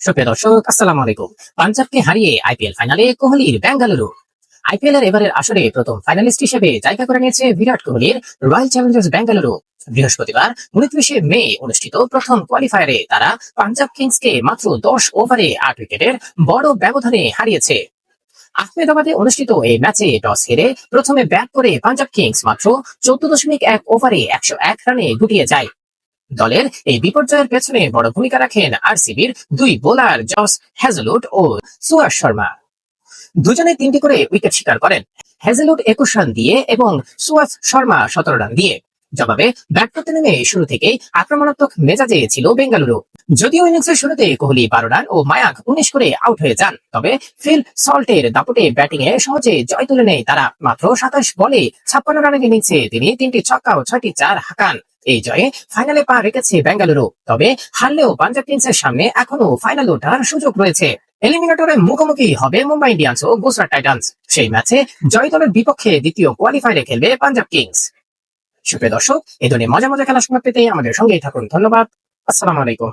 সুপ্রিয় দর্শক, আসসালামু আলাইকুম। পাঞ্জাবকে হারিয়ে আইপিএল ফাইনালে কোহলির আইপিএল এর এবারের আসরে প্রথম ফাইনালিস্ট হিসেবে জায়গা করে নিয়েছে বিরাট কোহলির রয়্যাল চ্যালেঞ্জার্স বৃহস্পতিবার উনত্রিশে মে অনুষ্ঠিত প্রথম কোয়ালিফায়ারে তারা পাঞ্জাব কিংসকে মাত্র দশ ওভারে আট উইকেটের বড় ব্যবধানে হারিয়েছে। আহমেদাবাদে অনুষ্ঠিত এই ম্যাচে টস হেরে প্রথমে ব্যাট করে পাঞ্জাব কিংস মাত্র চোদ্দ দশমিক এক ওভারে একশো এক রানে গুটিয়ে যায়। দলের এই বিপর্যয়ের পেছনে বড় ভূমিকা রাখেন আরসিবির দুই বোলার জস হ্যাজলুট ও সুয়াস শর্মা। দুজনে তিনটি করে উইকেট শিকার করেন। হ্যাজেলুট একুশ রান দিয়ে এবং সুয়াস শর্মা সতেরো রান দিয়ে। জবাবে ব্যাট করতে নেমে শুরু থেকেই আক্রমণাত্মক মেজাজে ছিল বেঙ্গালুরু। যদিও ইনিংসের শুরুতে কোহলি বারো রান ও মায়াক উনিশ করে আউট হয়ে যান, তবে ফিল সল্টের দাপটে ব্যাটিং এ সহজে জয় তুলে নেয় তারা। মাত্র সাতাশ বলে ছাপ্পান্ন রানের ইনিংসে তিনি তিনটি ছক্কা ও ছয়টি চার হাঁকান। এই জয়ে ফাইনালে পা রেখেছে বেঙ্গালুরু। তবে হারলেও পাঞ্জাব কিংসের সামনে এখনও ফাইনাল ওঠার সুযোগ রয়েছে। এলিমিনেটরের মুখোমুখি হবে মুম্বাই ইন্ডিয়ান্স ও গুজরাট টাইটান্স। সেই ম্যাচে জয় দলের বিপক্ষে দ্বিতীয় কোয়ালিফায়ারে খেলবে পাঞ্জাব কিংস। সুপ্রিয় দর্শক এই ধরনের মজা মজা খেলার সময় পেতে আমাদের সঙ্গেই থাকুন। ধন্যবাদ। আসসালাম আলাইকুম।